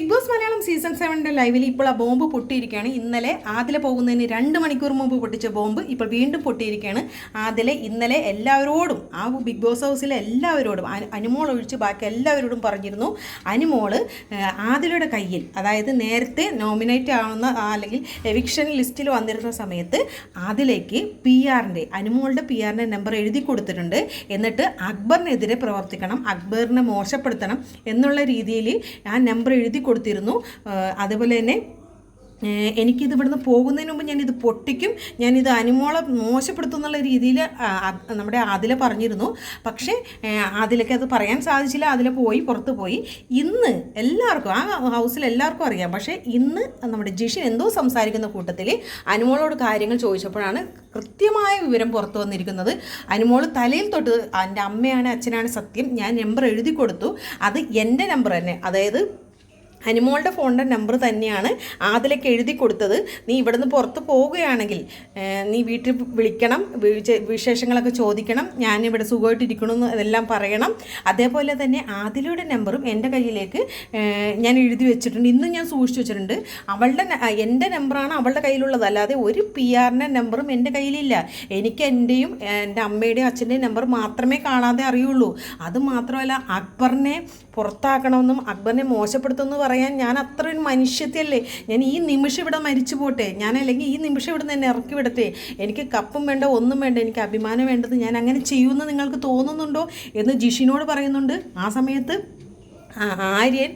Big Boss Malayalam season സെവന്റെ ലൈവിൽ ഇപ്പോൾ ആ ബോംബ് പൊട്ടിയിരിക്കുകയാണ്. ഇന്നലെ ആദില പോകുന്നതിന് രണ്ട് മണിക്കൂർ മുമ്പ് പൊട്ടിച്ച ബോംബ് ഇപ്പോൾ വീണ്ടും പൊട്ടിയിരിക്കുകയാണ്. ആദിലെ ഇന്നലെ എല്ലാവരോടും ആ ബിഗ് ബോസ് ഹൗസിലെ എല്ലാവരോടും അനു- അനുമോൾ ഒഴിച്ച് ബാക്കി എല്ലാവരോടും പറഞ്ഞിരുന്നു. അനുമോൾ ആദിലയുടെ കയ്യിൽ അതായത് നേരത്തെ നോമിനേറ്റ് ആവുന്ന അല്ലെങ്കിൽ എവിക്ഷൻ ലിസ്റ്റിൽ വന്നിരുന്ന സമയത്ത് ആദിലേക്ക് പി ആറിന്റെ അനുമോളുടെ പി ആറിന്റെ നമ്പർ എഴുതി കൊടുത്തിട്ടുണ്ട്. എന്നിട്ട് അക്ബറിനെതിരെ പ്രവർത്തിക്കണം അക്ബറിനെ മോശപ്പെടുത്തണം എന്നുള്ള രീതിയിൽ ആ നമ്പർ എഴുതി കൊടുത്തിരുന്നു. ആ, അതുപോലെ തന്നെ എനിക്കിത് ഇവിടുന്ന് പോകുന്നതിന് മുമ്പ് ഞാനിത് പൊട്ടിക്കും. ഞാനിത് അനുമോളെ മോശപ്പെടുത്തും എന്നുള്ള രീതിയിൽ നമ്മുടെ അതിൽ പറഞ്ഞിരുന്നു. പക്ഷേ അതിലൊക്കെ അത് പറയാൻ സാധിച്ചില്ല. അതിൽ പോയി പുറത്ത് പോയി. ഇന്ന് എല്ലാവർക്കും ആ ഹൗസിൽ എല്ലാവർക്കും അറിയാം. പക്ഷേ ഇന്ന് നമ്മുടെ ജിഷൻ എന്തോ സംസാരിക്കുന്ന കൂട്ടത്തിൽ അനുമോളോട് കാര്യങ്ങൾ ചോദിച്ചപ്പോഴാണ് കൃത്യമായ വിവരം പുറത്തു വന്നിരിക്കുന്നത്. അനുമോൾ തലയിൽ തൊട്ട് എന്റെ അമ്മയാണ് അച്ഛനാണ് സത്യം. ഞാൻ നമ്പർ എഴുതി കൊടുത്തു. അത് എന്റെ നമ്പർ തന്നെ. അതായത് അനുമോളുടെ ഫോണിന്റെ നമ്പർ തന്നെയാണ് ആദിലേക്ക് എഴുതി കൊടുത്തത്. നീ ഇവിടുന്ന് പുറത്ത് പോവുകയാണെങ്കിൽ നീ വീട്ടിൽ വിളിക്കണം വിശ- വിശേഷങ്ങളൊക്കെ ചോദിക്കണം ഞാൻ ഇവിടെ സുഖമായിട്ടിരിക്കണമെന്ന് അതെല്ലാം പറയണം. അതേപോലെ തന്നെ ആദിലയുടെ നമ്പറും എന്റെ കയ്യിലേക്ക് ഞാൻ എഴുതി വെച്ചിട്ടുണ്ട്. ഇന്നും ഞാൻ സൂക്ഷിച്ചു വെച്ചിട്ടുണ്ട്. അവളുടെ എന്റെ നമ്പറാണ് അവളുടെ കയ്യിലുള്ളത്. അല്ലാതെ ഒരു പി ആറിന്റെ നമ്പറും എന്റെ കയ്യിലില്ല. എനിക്ക് എന്റെയും എന്റെ അമ്മയുടെയും അച്ഛന്റെയും നമ്പർ മാത്രമേ കാണാതെ അറിയുള്ളൂ. അത് മാത്രമല്ല അക്ബറിനെ പുറത്താക്കണമെന്നും അക്ബറിനെ മോശപ്പെടുത്തുമെന്ന് പറയാൻ ഞാൻ അത്ര ഒരു മനുഷ്യത്വല്ലേ ഞാൻ ഈ നിമിഷം ഇവിടെ മരിച്ചു പോട്ടെ. ഞാൻ അല്ലെങ്കിൽ ഈ നിമിഷം ഇവിടെ നിന്ന് ഇറക്കി വിടട്ടെ. എനിക്ക് കപ്പും വേണ്ട ഒന്നും വേണ്ട എനിക്ക് അഭിമാനം വേണ്ടത് ഞാൻ അങ്ങനെ ചെയ്യുമെന്ന് നിങ്ങൾക്ക് തോന്നുന്നുണ്ടോ എന്ന് ജിഷിനോട് പറയുന്നുണ്ട്. ആ സമയത്ത് ആര്യൻ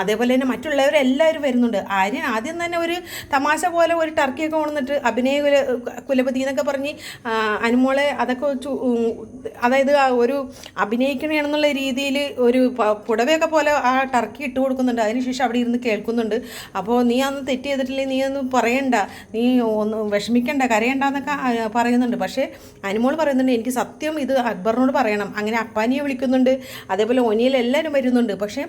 അതേപോലെ തന്നെ മറ്റുള്ളവരെല്ലാവരും വരുന്നുണ്ട്. ആര്യൻ ആദ്യം തന്നെ ഒരു തമാശ പോലെ ഒരു ടർക്കിയൊക്കെ കൊണ്ടുവന്നിട്ട് അഭിനയ കുല കുലപതി എന്നൊക്കെ പറഞ്ഞ് അനുമോളെ അതൊക്കെ അതായത് ഒരു അഭിനയിക്കണമെന്നുള്ള രീതിയിൽ ഒരു പുടവയൊക്കെ പോലെ ആ ടർക്കി ഇട്ട് കൊടുക്കുന്നുണ്ട്. അതിനുശേഷം അവിടെ ഇരുന്ന് കേൾക്കുന്നുണ്ട്. അപ്പോൾ നീ അന്ന് തെറ്റ് ചെയ്തിട്ടില്ലേ? നീ ഒന്നും പറയണ്ട. നീ ഒന്ന് വിഷമിക്കണ്ട കരയണ്ട എന്നൊക്കെ പറയുന്നുണ്ട്. പക്ഷേ അനുമോൾ പറയുന്നുണ്ട് എനിക്ക് സത്യം ഇത് അക്ബറിനോട് പറയണം. അങ്ങനെ അപ്പാനിയെ വിളിക്കുന്നുണ്ട്. അതേപോലെ ഒനിയിൽ എല്ലാവരും വരുന്നുണ്ട്. പക്ഷേ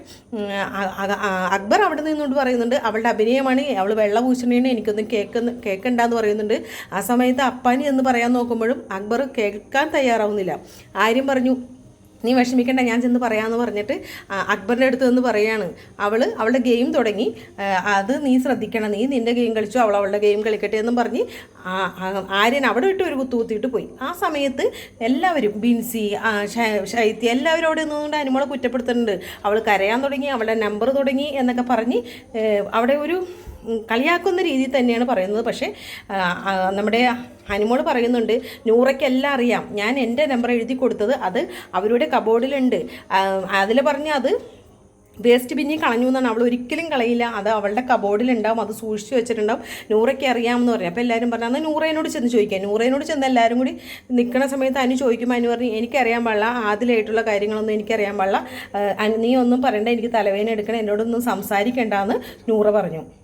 അക്ബർ അവിടെ നിന്നുകൊണ്ട് പറയുന്നുണ്ട് അവളുടെ അഭിനയമാണ് അവൾ വെള്ള പൂശണേനെ എനിക്കൊന്നും കേൾക്കുന്ന കേൾക്കണ്ടെന്ന് പറയുന്നുണ്ട്. ആ സമയത്ത് അപ്പാനി എന്ന് പറയാൻ നോക്കുമ്പോഴും അക്ബർ കേൾക്കാൻ തയ്യാറാവുന്നില്ല. ആര്യം പറഞ്ഞു നീ വിഷമിക്കേണ്ട ഞാൻ ചെന്ന് പറയാമെന്ന് പറഞ്ഞിട്ട് അക്ബറിന്റെ അടുത്ത് നിന്ന് പറയാണ്. അവൾ അവളുടെ ഗെയിം തുടങ്ങി. അത് നീ ശ്രദ്ധിക്കണം. നീ നിന്റെ ഗെയിം കളിച്ചു അവൾ അവളുടെ ഗെയിം കളിക്കട്ടെ എന്നും പറഞ്ഞ് ആര്യൻ അവിടെ ഇട്ട് ഒരു കുത്തു കുത്തിയിട്ട് പോയി. ആ സമയത്ത് എല്ലാവരും ബിൻസി ശൈത്യ എല്ലാവരും അവിടെ നിന്നുകൊണ്ട് അനുമോളെ കുറ്റപ്പെടുത്തുന്നുണ്ട്. അവൾ കരയാൻ തുടങ്ങി അവളുടെ നമ്പർ തുടങ്ങി എന്നൊക്കെ പറഞ്ഞ് അവിടെ ഒരു കളിയാക്കുന്ന രീതി തന്നെയാണ് പറയുന്നത്. പക്ഷേ നമ്മുടെ ഹനിമോൾ പറയുന്നുണ്ട് നൂറയ്ക്കെല്ലാം അറിയാം. ഞാൻ എന്റെ നമ്പർ എഴുതി കൊടുത്തത് അത് അവരുടെ കബോർഡിലുണ്ട്. അതിൽ പറഞ്ഞ അത് വേസ്റ്റ് ബിന്നി കളഞ്ഞു എന്നാണ്. അവൾ ഒരിക്കലും കളയില്ല. അത് അവളുടെ കബോർഡിലുണ്ടാവും അത് സൂക്ഷിച്ചു വെച്ചിട്ടുണ്ടാവും. നൂറയ്ക്ക് അറിയാമെന്ന് പറഞ്ഞു അപ്പോൾ എല്ലാവരും പറഞ്ഞു അന്ന് നൂറേനോട് ചെന്ന് ചോദിക്കാം. നൂറേനോട് ചെന്ന് എല്ലാവരും കൂടി നിൽക്കുന്ന സമയത്ത് അനു ചോദിക്കുമ്പോൾ അനു പറഞ്ഞു എനിക്കറിയാൻ പാടില്ല. ആദ്യമായിട്ടുള്ള കാര്യങ്ങളൊന്നും എനിക്കറിയാൻ പാടില്ല. നീ ഒന്നും പറയണ്ട. എനിക്ക് തലവേദന എടുക്കണം. എന്നോടൊന്നും സംസാരിക്കേണ്ടെന്ന് നൂറ പറഞ്ഞു.